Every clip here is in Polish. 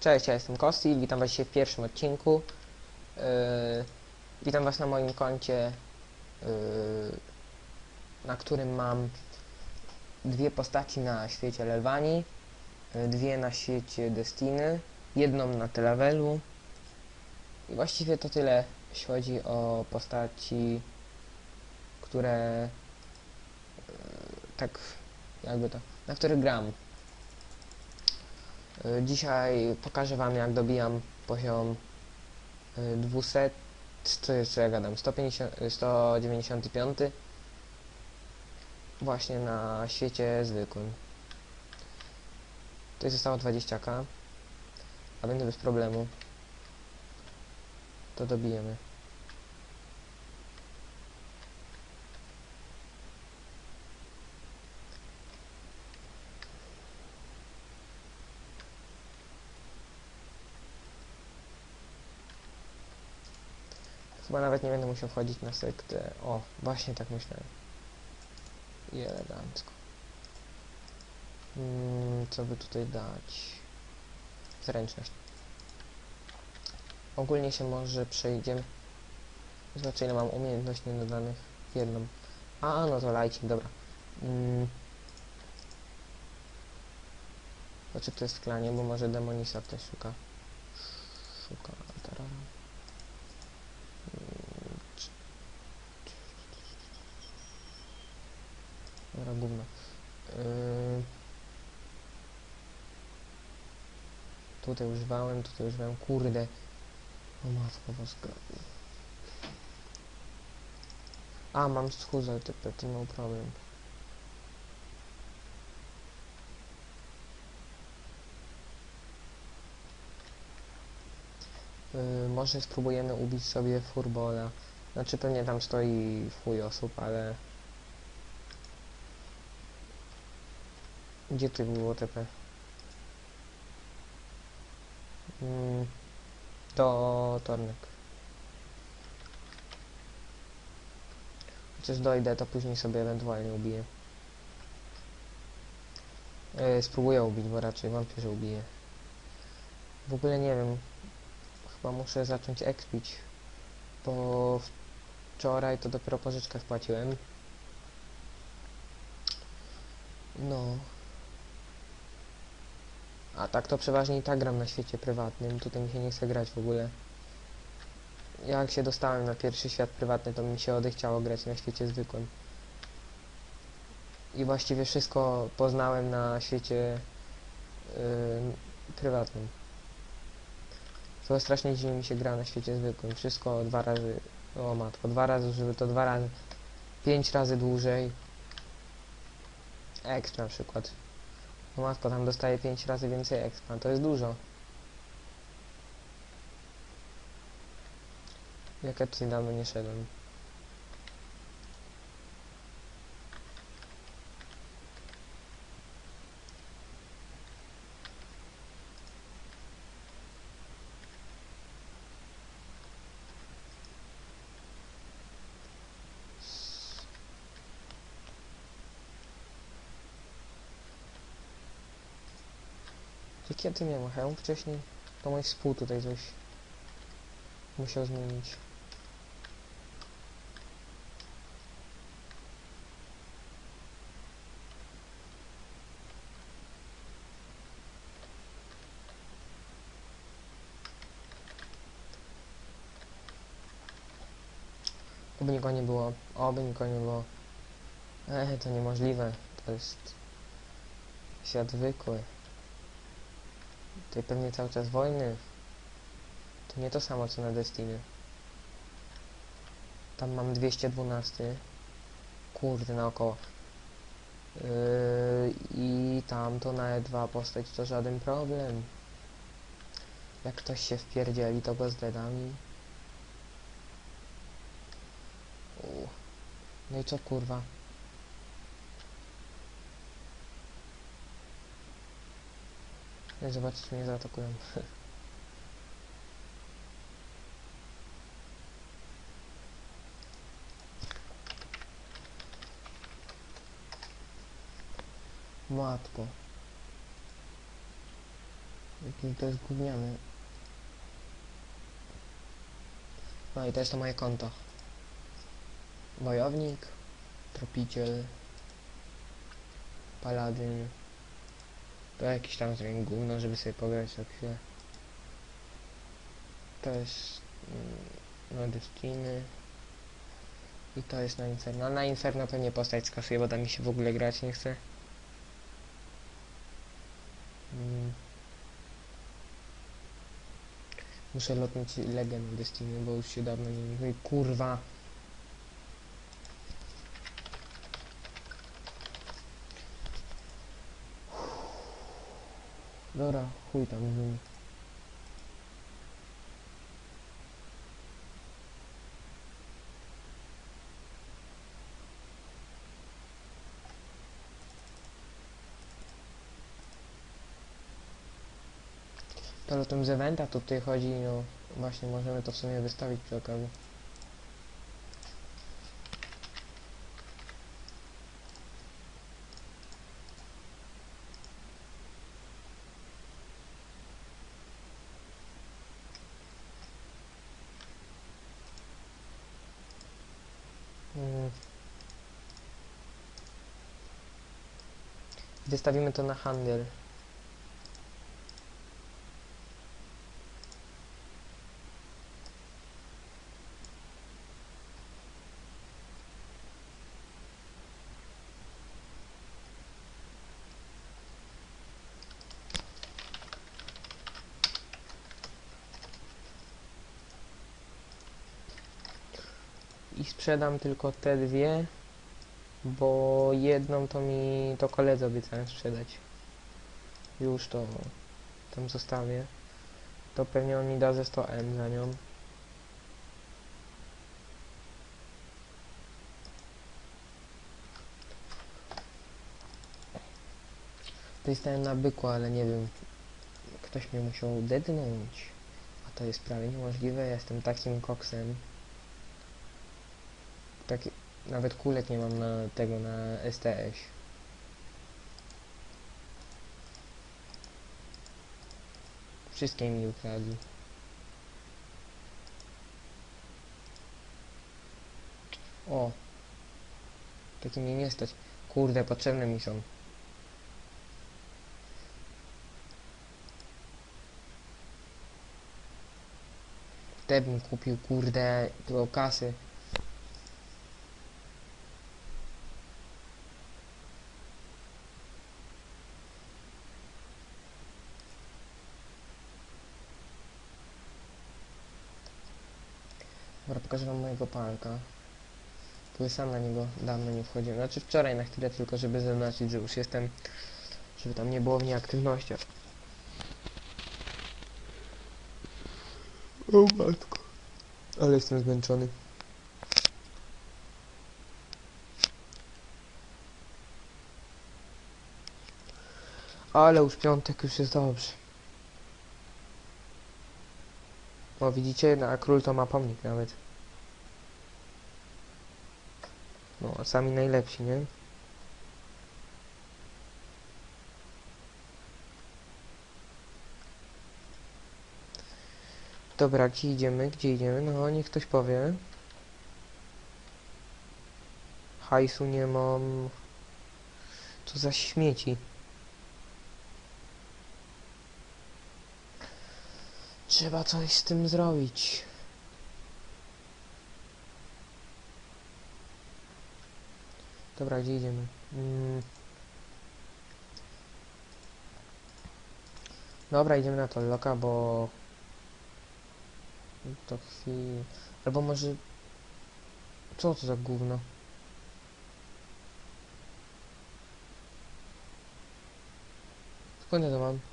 Cześć, ja jestem Kosti, witam was dzisiaj w pierwszym odcinku. Yy, witam was na moim koncie, yy, na którym mam dwie postaci na świecie Lelwani, yy, dwie na świecie Destiny, jedną na Televelu. I właściwie to tyle, jeśli chodzi o postaci, które yy, tak jakby to, na których gram. Y, Dzisiaj pokażę wam jak dobijam poziom y, 200, co jest, co ja gadam, 150, y, 195 właśnie na świecie zwykłym. Tutaj zostało 20k, a będzie bez problemu. To dobijemy. Chyba nawet nie będę musiał wchodzić na sektę. O, właśnie tak myślałem. I elegancko. Mm, co by tutaj dać? Zręczność. Ogólnie się może przejdziemy. Zobaczę ile mam umiejętności dodanych. Jedną. A, no to lajcik, dobra. Mm. Kto jest w klanie, bo może demonisa też szuka. Szuka. Dobra, gówno. Yy... Tutaj używałem, tutaj używałem, kurde. O matko boska. A, mam schuzę, typy, to no problem. Yy, może spróbujemy ubić sobie furbola. Znaczy pewnie tam stoi fuj osób, ale... Gdzie ty było TP? Mm, do Tornek. Chociaż dojdę, to później sobie ewentualnie ubiję. Yy, spróbuję ubić, bo raczej wątpię, że ubiję. W ogóle nie wiem. Chyba muszę zacząć expić. Bo wczoraj to dopiero pożyczkę wpłaciłem. No. A tak to przeważnie i tak gram na świecie prywatnym. Tutaj mi się nie chce grać w ogóle. Jak się dostałem na pierwszy świat prywatny, to mi się odechciało grać na świecie zwykłym. I właściwie wszystko poznałem na świecie yy, prywatnym. To strasznie dziwnie mi się gra na świecie zwykłym. Wszystko dwa razy, o matko, dwa razy, żeby to dwa razy, pięć razy dłużej. Exp na przykład. O matko, tam dostaje pięć razy więcej expa, to jest dużo. Jak ja tutaj dawno nie szedłem. Jakie ty mnie machają wcześniej? To mój spół tutaj coś musiał zmienić. Oby nikogo nie było. Oby nikogo nie było. Ej, to niemożliwe. To jest świat zwykły. Tutaj pewnie cały czas wojny. To nie to samo co na Destiny. Tam mam 212. Kurde, naokoło. Yy, I tam to na E2 postać to żaden problem. Jak ktoś się wpierdzieli, to go z deadami. U. No i co kurwa? Nie zobaczyć mnie zaatakują. Matko. Jaki to jest gówniany. No i to jest to moje konto. Wojownik, tropiciel, paladyn. To jakiś tam zrobię gówno, żeby sobie pograć za chwilę. To jest mm, no Destiny. I to jest na Inferno. Na Inferno to nie postać skasuję, bo tam mi się w ogóle grać nie chce. Mm. Muszę lotnić Legend Destiny, bo już się dawno nie... No i kurwa! Dobra, chuj tam z nimi. To lotem z eventa tutaj chodzi, no właśnie możemy to w sumie wystawić przy okazji. Wystawimy to na handel. i sprzedam tylko te dwie, bo jedną to mi to koledze obiecałem sprzedać. Już to tam zostawię. To pewnie on mi da ze 100M za nią. To stałem na byku, ale nie wiem. Ktoś mnie musiał dednąć. A to jest prawie niemożliwe. Ja jestem takim koksem. Tak, nawet kulek nie mam na tego, na STS. Wszystkie mi ukradli. O! Takie mnie nie stać. Kurde, potrzebne mi są. Te bym kupił, kurde, tylko kasy. Dobra, pokażę wam mojego parka. Bo sam na niego dawno nie wchodziłem. Znaczy wczoraj na chwilę tylko, żeby zaznaczyć, że już jestem, żeby tam nie było w niej aktywności. O matko. Ale jestem zmęczony. Ale już piątek, już jest dobrze. O, widzicie, na król to ma pomnik nawet. No, sami najlepsi, nie? Dobra, gdzie idziemy? Gdzie idziemy? No, niech ktoś powie. Hajsu nie mam. Co za śmieci. Trzeba coś z tym zrobić. Dobra, gdzie idziemy? Mm. Dobra, idziemy na to loka, bo... To chwilę... Albo może... Co to za gówno? Skąd ja to mam?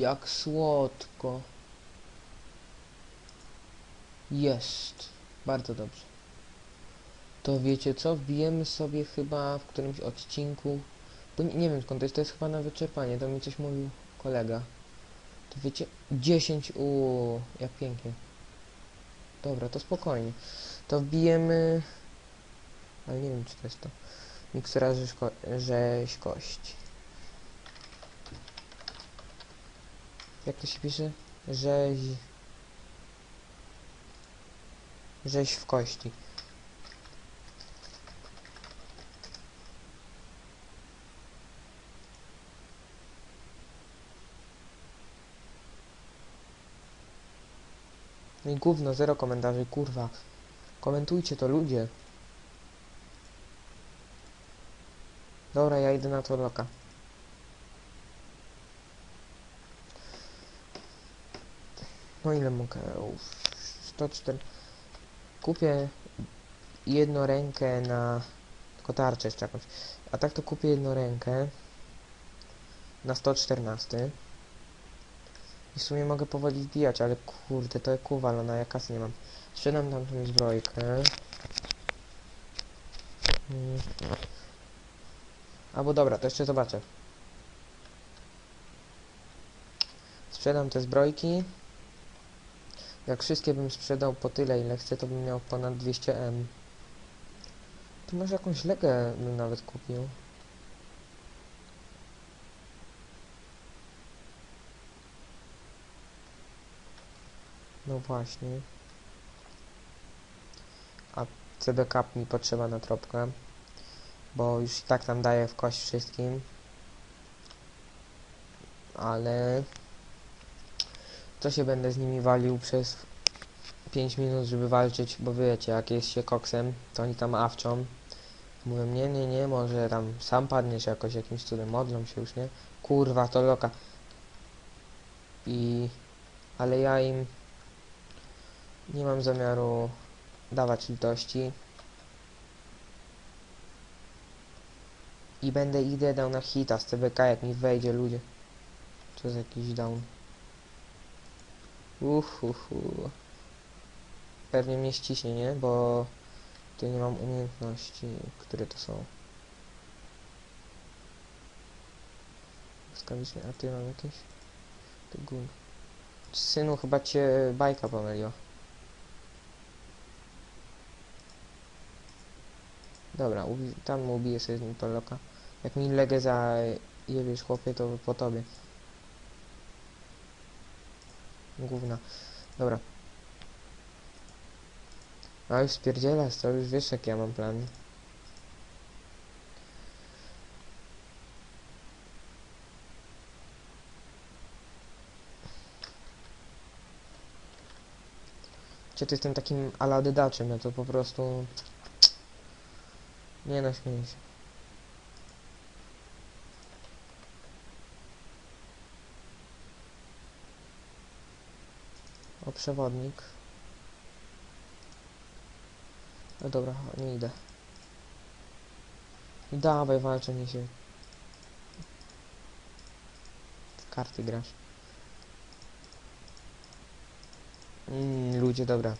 Jak słodko. Jest. Bardzo dobrze. To wiecie co? Wbijemy sobie chyba w którymś odcinku. Bo nie, nie wiem skąd to jest. To jest chyba na wyczerpanie. To mi coś mówił kolega. To wiecie? 10. Uuu, jak pięknie. Dobra, to spokojnie. To wbijemy. Ale nie wiem, czy to jest to. Mikstura rzeźko Jak to się pisze? Rzeź... Rzeź w kości. No i gówno, zero komentarzy, kurwa. Komentujcie to, ludzie. Dobra, ja idę na to loka. No ile mogę? Uff, 104. Kupię jedną rękę na... Tylko tarczę jeszcze jakąś. A tak to kupię jedną rękę na 114. I w sumie mogę powoli wbijać, ale kurde, to kuwalona, ja kasy nie mam. Sprzedam tam tą zbrojkę. Mm. Albo dobra, to jeszcze zobaczę. Sprzedam te zbrojki. Jak wszystkie bym sprzedał po tyle, ile chcę, to bym miał ponad 200M. To może jakąś legę bym nawet kupił. No właśnie. A CB mi potrzeba na tropkę. Bo już i tak tam daję w kość wszystkim. Ale... To się będę z nimi walił przez 5 minut, żeby walczyć, bo wiecie, jak jest się koksem, to oni tam awczą. Mówią, nie, nie, nie, może tam sam padniesz jakoś jakimś cudem, modlą się już, nie? Kurwa, to loka. I... Ale ja im nie mam zamiaru dawać litości. I będę idę dał na hita z CBK, jak mi wejdzie ludzie. To jest jakiś down. Uhuhu. Pewnie mnie ściśnie, nie? Bo tu nie mam umiejętności, które to są. Błyskawicznie, a ty mam jakieś? Ty gun. Synu, chyba cię bajka pomyliła. Dobra, tam ubiję sobie Polloka. Jak mi legę za jebiesz chłopie, to po tobie. Gówna. Dobra. A już spierdzielasz, to już wiesz jak ja mam plan. Czy ty jestem takim aladydaczem, no to po prostu... Nie no, śmieję się. O, przewodnik. No dobra, nie idę. Dawaj, walczę, nie się. W karty grasz. Mm, ludzie, dobra.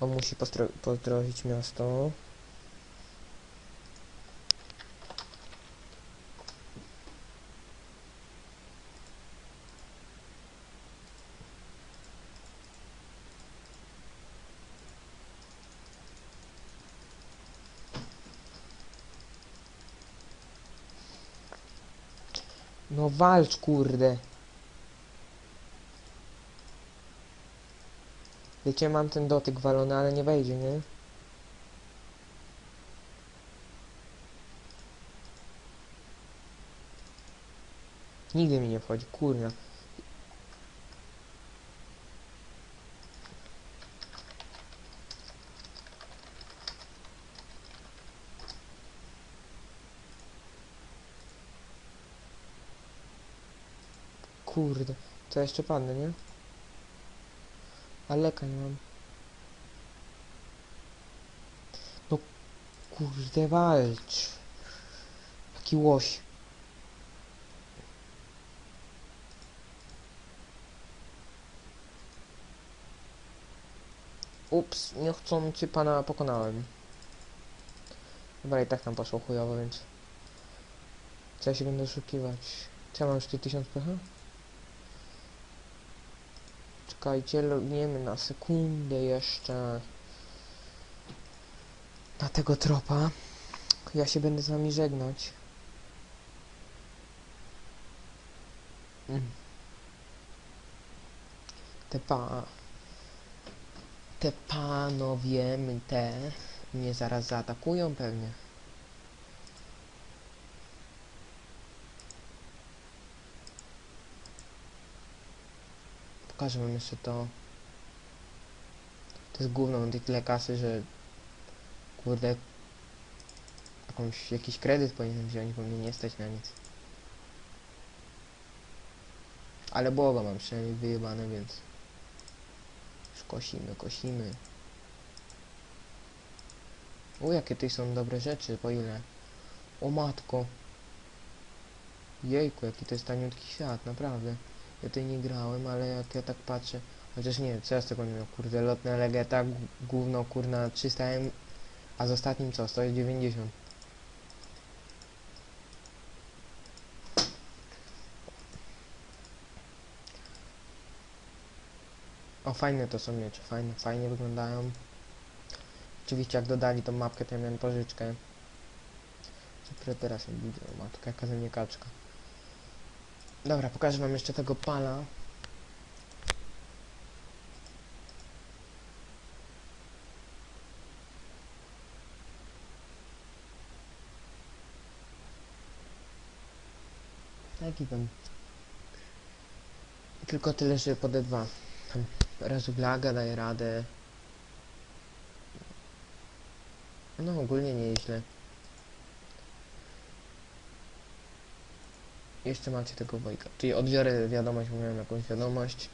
On musi pozdrowić miasto. No walcz, kurde. Wiecie, mam ten dotyk walony, ale nie wejdzie, nie? Nigdy mi nie wchodzi, kurna. Kurde, to jeszcze padnę, nie? A leka nie mam. No kurde, walcz. Taki łoś. Ups, niechcący pana pokonałem. Dobra, i tak tam poszło chujowo, więc... Ja się będę oszukiwać? Co ja mam już tu 1000 pH? Czekajcie, logniemy na sekundę jeszcze. na tego tropa. Ja się będę z wami żegnać. Te pa... Te panowie te mnie zaraz zaatakują pewnie. Pokażę wam jeszcze to. To jest gówno, mam tyle kasy, że kurde jakąś, jakiś kredyt powinienem wziąć, bo mnie nie stać na nic. Ale błogo mam przynajmniej wyjebane, więc już kosimy, kosimy. U, jakie tutaj są dobre rzeczy, po ile? O matko. Jejku, jaki to jest taniutki świat, naprawdę. Ja tutaj nie grałem, ale jak ja tak patrzę... Chociaż nie, co ja z tego nie miał, kurde, lotne legeta, gówno, kurna, 300 M, a z ostatnim co, 190. O, fajne to są miecze, fajne, fajnie wyglądają. Oczywiście jak dodali tą mapkę, to ja miałem pożyczkę. Co teraz nie widzę, matka, jaka ze mnie kaczka. Dobra, pokażę wam jeszcze tego pala. Taki tam. Tylko tyle, że po D2. Tam razu blaga daje radę. No ogólnie nieźle. Jeszcze macie tego wojka. Czyli odbiorę wiadomość, bo miałem jakąś wiadomość.